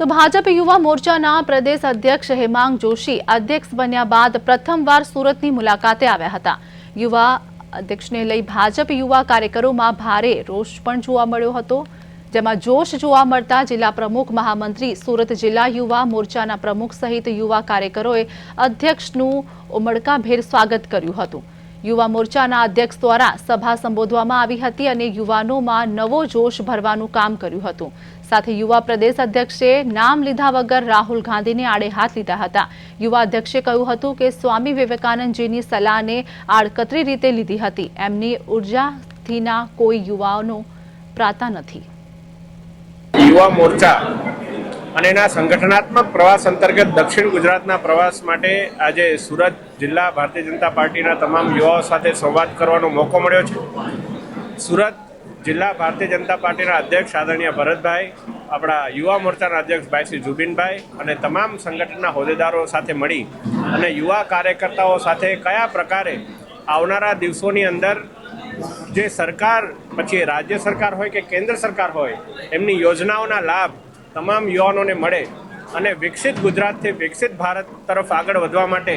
તો ભાજપ યુવા મોરચાના પ્રદેશ અધ્યક્ષ હેમાંગ જોશી અધ્યક્ષ બન્યા બાદ પ્રથમવાર સુરતની મુલાકાતે આવ્યા હતા. યુવા અધ્યક્ષને લઈ ભાજપ યુવા કાર્યકરોમાં ભારે રોષ પણ જોવા મળ્યો હતો, જેમાં જોશ જોવા મળતા જિલ્લા પ્રમુખ મહામંત્રી સુરત જિલ્લા યુવા મોરચાના પ્રમુખ સહિત યુવા કાર્યકરોએ અધ્યક્ષનું ઉમળકાભેર સ્વાગત કર્યું હતું. યુવા મોરચાના અધ્યક્ષ દ્વારા સભા સંબોધવામાં આવી હતી અને યુવાનોમાં નવો જોશ ભરવાનું કામ કર્યું હતું. સાથે યુવા પ્રદેશ અધ્યક્ષે નામ લીધા વગર રાહુલ ગાંધીને આડે હાથ લીધા હતા. યુવા અધ્યક્ષે કહ્યું હતું કે સ્વામી વિવેકાનંદજીની સલાહને આડકતરી રીતે લીધી હતી. એમની ઉર્જાથીના કોઈ યુવાનો પ્રાતા નથી. યુવા મોરચા અને એના સંગઠનાત્મક પ્રવાસ અંતર્ગત દક્ષિણ ગુજરાતના પ્રવાસ માટે આજે સુરત જિલ્લા ભારતીય જનતા પાર્ટીના તમામ યુવાઓ સાથે સંવાદ કરવાનો મોકો મળ્યો છે. સુરત જિલ્લા ભારતીય જનતા પાર્ટીના અધ્યક્ષ આદરણીય ભરતભાઈ, આપણા યુવા મોરચાના અધ્યક્ષ ભાઈ શ્રી જુબિનભાઈ અને તમામ સંગઠનના હોદ્દેદારો સાથે મળી અને યુવા કાર્યકર્તાઓ સાથે કયા પ્રકારે આવનારા દિવસોની અંદર જે સરકાર, પછી રાજ્ય સરકાર હોય કે કેન્દ્ર સરકાર હોય, એમની યોજનાઓના લાભ તમામ યુવાનોને મળે અને વિકસિત ગુજરાતથી વિકસિત ભારત તરફ આગળ વધવા માટે